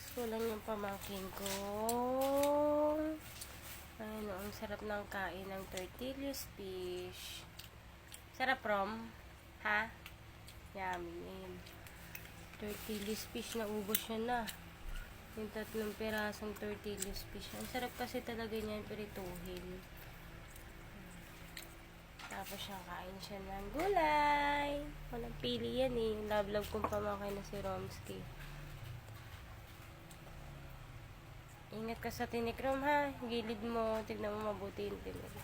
Tapos kulang yung pamangkin ko. Ayun, ang sarap ng kain ng tortillas fish. Sarap, Rom? Ha? Yummy. Tortillas fish na ubos siya na. Yung tatlong pirasong tortillas fish. Ang sarap kasi talaga niya yung pirituhin. Tapos siya kain siya ng gulay. Walang pili yan eh. Love-love kong pamangkin na si Romsky. Ka sa tinikrom ha. Gilid mo. Tignan mo mabuti yung tinik.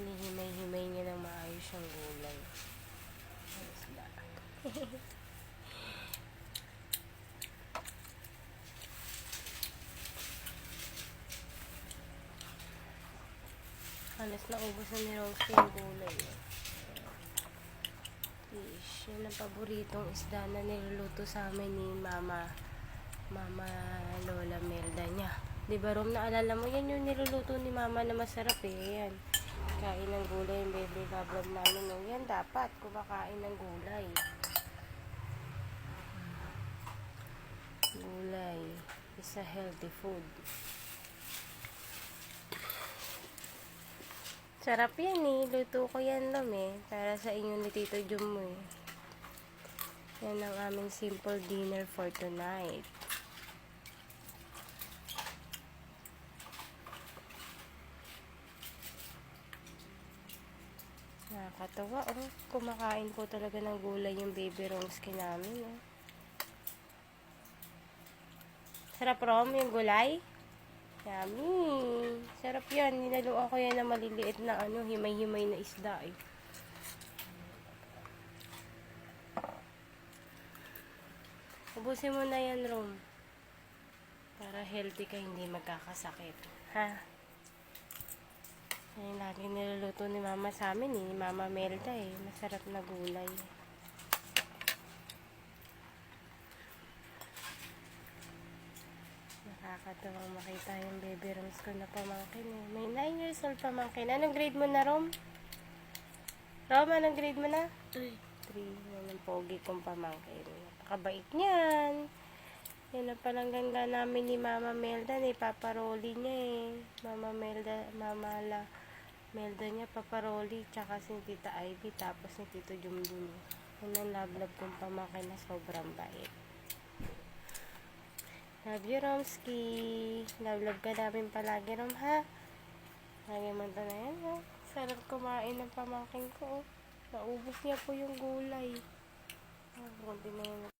Hinihimay-himay niya ng maayos yung gulay. Ba? Halos na ubos na ni Roxy yung gulay. eh. Fish. Yan ang paboritong isda na niluluto sa amin ni Mama. Mama Lola Melda niya. Di ba Rom, naalala mo yan yung niluluto ni Mama na masarap eh. Yan. Kain ng gulay yung baby love namin. No? Yan dapat, kumakain ng gulay. Gulay is a healthy food. Sarap yan eh. Luto ko yan Rom eh. Para sa inyo ni Tito Jum mo eh. Yan ang aming simple dinner for tonight. Nakakatawa, oh. Kumakain po talaga ng gulay yung baby Romsky namin, oh. Sarap, Rom, yung gulay? Yummy! Sarap yan. Nilaluan ko yan na maliliit na ano, himay-himay na isda, eh. Ubusin mo na yan, Rom. Para healthy ka, hindi magkakasakit. Ha? Yan lagi niluluto ni Mama sa amin eh. Ni Mama Melda eh. Masarap na gulay. Nakakatawang makita yung baby Roms ko na pamangkin eh. May 9 years old pamangkin. Anong grade mo na, Rom? Rom, anong grade mo na? 3. 3. Yan ang pogi kong pamangkin. Napakabait niyan. Yan ang palanggan namin ni Mama Melda. Ni Papa Rolly niya eh. Mama Melda, Mama La, Melda niya, Papa Rolly, tsaka si Tita Ivy, tapos ni Tito Jumdum. Yan ang love-love kong pamangkin na sobrang bait. Love you, Romski. Love-love ka namin palagi, Rom, ha? Lagi mo ito na yan, ha? Sarap kumain ng pamangkin ko, oh. Naubos niya po yung gulay. Ah, kunti na yun.